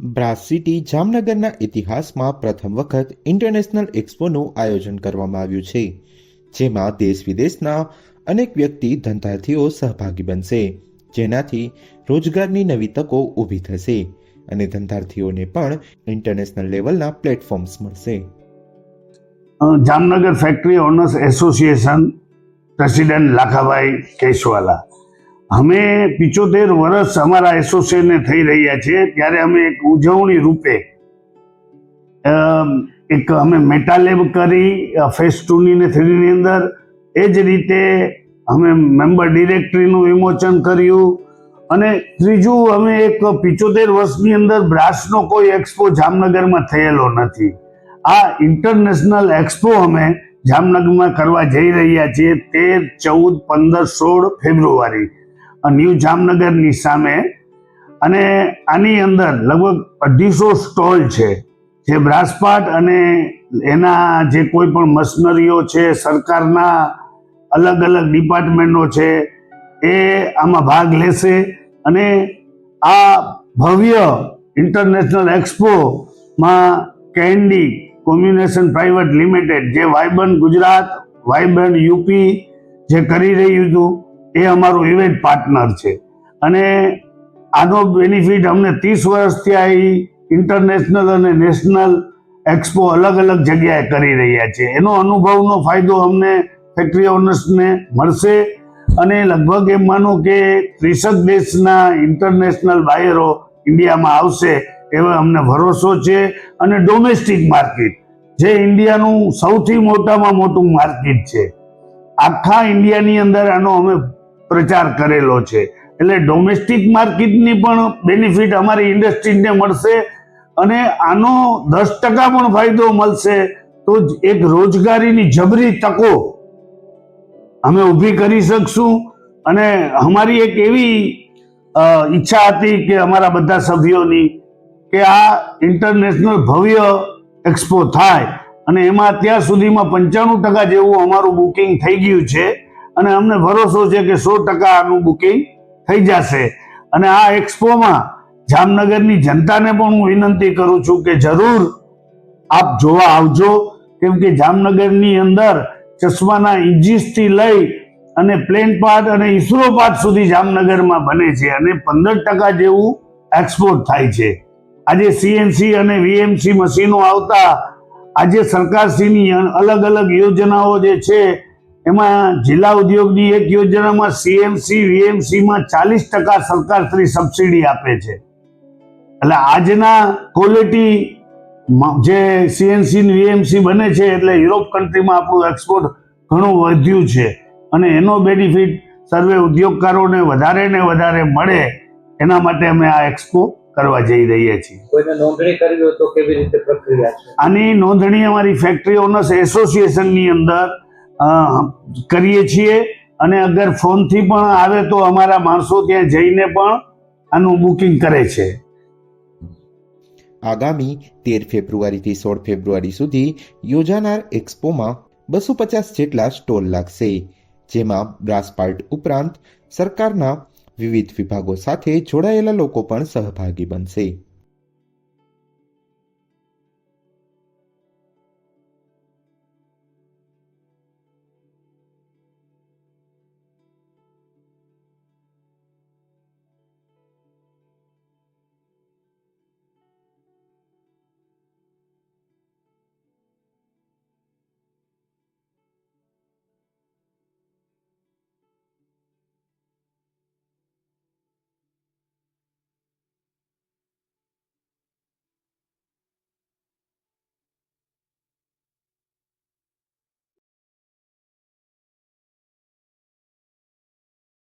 Brass city જામનગરના ઇતિહાસમાં પ્રથમ વખત ઇન્ટરનેશનલ એક્સપોનું આયોજન કરવામાં આવ્યું છે, જેમાં દેશ વિદેશના અનેક વ્યક્તિ ધંધાર્થીઓ સહભાગી બનશે, જેનાથી રોજગારની નવી તકો ઊભી થશે અને ધંધાર્થીઓને પણ ઇન્ટરનેશનલ લેવલના પ્લેટફોર્મ્સ મળશે. Jamnagar factory owners association president Lakhabhai Keshwala. અમે પિચોતેર વર્ષ અમારા એસોસિએશને થઈ રહ્યા છે ત્યારે અમે એક ઉજવણી રૂપે એક અમે મેટાલેબ કરી ફેસ ટુની ને થ્રીની અંદર. એ જ રીતે અમે મેમ્બર ડિરેક્ટરીનું વિમોચન કર્યું. અને ત્રીજું, અમે એક પિચોતેર વર્ષની અંદર બ્રાસનો કોઈ એક્સપો જામનગરમાં થયેલો નથી. આ ઇન્ટરનેશનલ એક્સપો અમે જામનગરમાં કરવા જઈ રહ્યા છીએ તેર, ચૌદ, પંદર, સોળ ફેબ્રુઆરી. ન્યૂ જામનગરની સામે. અને આની અંદર લગભગ અઢીસો સ્ટોલ છે. જે બ્રાસપાટ અને એના જે કોઈ પણ મશનરીઓ છે, સરકારના અલગ અલગ ડિપાર્ટમેન્ટો છે, એ આમાં ભાગ લેશે. અને આ ભવ્ય ઇન્ટરનેશનલ એક્સપોમાં કેન્ડી કોમ્યુનિકેશન પ્રાઇવેટ લિમિટેડ, જે વાઇબન ગુજરાત વાઇબન યુપી જે કરી રહ્યું હતું એ અમારો ઇવેન્ટ પાર્ટનર છે. અને આનો બેનિફિટ અમને ત્રીસ વર્ષથી આ ઇન્ટરનેશનલ અને નેશનલ એક્સપો અલગ અલગ જગ્યાએ કરી રહ્યા છે. એનો અનુભવનો ફાયદો અમને ફેક્ટરી ઓનર્સને મળશે અને લગભગ એમ માનો કે ત્રીસક દેશના ઇન્ટરનેશનલ બાયરો ઇન્ડિયામાં આવશે એવો અમને ભરોસો છે. અને ડોમેસ્ટિક માર્કેટ જે ઇન્ડિયાનું સૌથી મોટામાં મોટું માર્કેટ છે. આખા ઇન્ડિયાની અંદર આનો અમે પ્રચાર કરેલો છે. એટલે ડોમેસ્ટિક માર્કેટની પણ બેનિફિટ અમારી ઇન્ડસ્ટ્રીને મળશે અને આનો દસ ટકા પણ ફાયદો મળશે તો એક રોજગારીની જબરી તકો અમે ઊભી કરી શકશું. અને અમારી એક એવી ઈચ્છા હતી કે અમારા બધા સભ્યોની કે આ ઇન્ટરનેશનલ ભવ્ય એક્સપો થાય. અને એમાં અત્યાર સુધીમાં પંચાણું ટકા જેવું અમારું બુકિંગ થઈ ગયું છે. અને અમને ભરોસો છે કે સો ટકા આનું બુકિંગ થઈ જશે. અને આ એક્સપોમાં જામનગરની જનતાને પણ હું વિનંતી કરું છું કે જરૂર આપ જોવા આવજો. કેમ કે જામનગરની અંદર ચશ્માના ઇન્જીસથી લઈ અને પ્લેન પાર્ટ અને ઇસરો પાર્ટ સુધી જામનગરમાં બને છે અને પંદર ટકા જેવું એક્સપોર્ટ થાય છે. આજે સીએનસી અને વીએમસી મશીનો આવતા, આજે સરકારશ્રીની અલગ અલગ યોજનાઓ જે છે એમાં જિલ્લા ઉદ્યોગની એક યોજનામાં સીએમસી વીએમસીમાં ચાલીસ ટકા સરકારશ્રી સબસિડી આપે છે. એટલે આજના ક્વોલિટી જે સીએનસી વીએમસી બને છે એટલે યુરોપ કન્ટ્રીમાં આપણું એક્સપોર્ટ ઘણું વધ્યું છે. અને એનો બેનિફિટ સર્વે ઉદ્યોગકારોને વધારે ને વધારે મળે એના માટે અમે આ એક્સપો કરવા જઈ રહ્યા છીએ. કોઈને નોંધણી કરવી હોય તો કેવી રીતે પ્રક્રિયા છે? આની નોંધણી અમારી ફેક્ટરી ઓનર્સ એસોસિએશનની અંદર કરીએ છીએ. અને અગર ફોનથી પણ આવે તો અમારા માણસો ત્યાં જઈને પણ આનું બુકિંગ કરે છે. આગામી તેર ફેબ્રુઆરીથી સોળ ફેબ્રુઆરી સુધી યોજાનાર એક્સપોમાં બસો પચાસ જેટલા સ્ટોલ લાગશે, જેમાં બ્રાસ પાર્ટ ઉપરાંત સરકારના વિવિધ વિભાગો સાથે જોડાયેલા લોકો પણ સહભાગી બનશે.